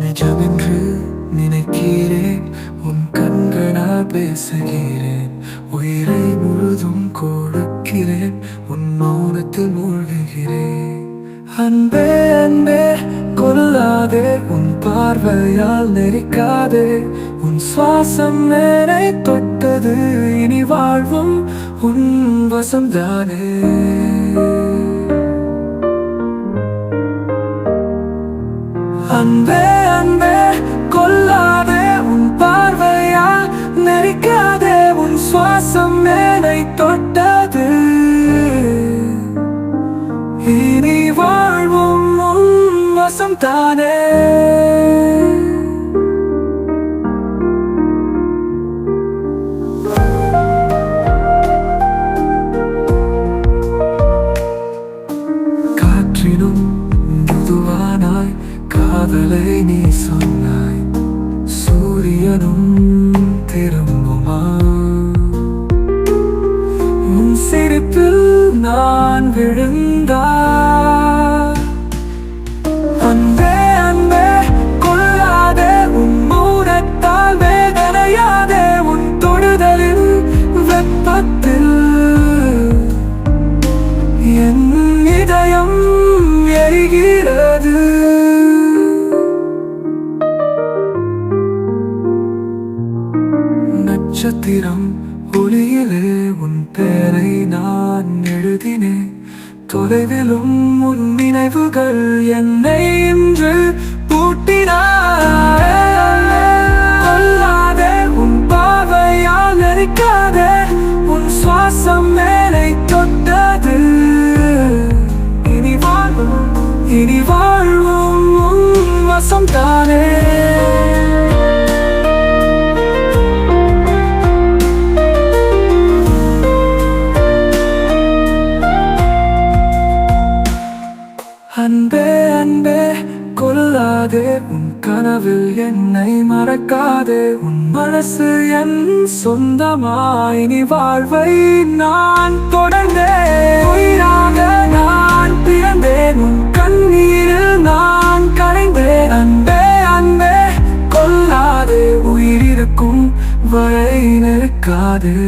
நிஜமென்று நினைக்கிறேன் உன் கண்களால் பேசுகிறேன். உயிரை முழுதும் கொடுக்கிறேன் உன் மௌனத்தில் மூழ்குகிறேன். அன்பே அன்பே கொல்லாதே உன் பார்வையால் நெரிக்காதே. உன் சுவாசம் மேலே தொட்டது இனி வாழ்வும் உன் வசம்தானே. அன்பே அன்பே கொல்லாதே உன் பார்வையால் நெரிக்காதே உன் சுவாசம் மேனை தொட்டது. இனி வாழ்வும் உன் வசம் தானே. காதலை நீ சொன்னாய். சூரியனும் நட்சத்திரம் ஒளியிலே உன் பெயரை நான் எழுதினேன் தொலைவிலும் உன் நினைவுகள் என்னை இன்று பூட்டினாய். உன் பாவையால் நெரிக்காதே உன் சுவாசம் மேலை தொட்டது. மறக்காதே உன் கனவில் என்னை மறக்காதே. உன் மனசு என் சொந்தமாய் நீ வாழ்வை நான் தொடர்ந்தேன். உயிராக நான் பிறந்தேன். உன் கண்ணீரில் நான் கரைந்தேன். அன்பே அன்பே கொல்லாதே உயிரிருக்கும் வரை நிற்காதே.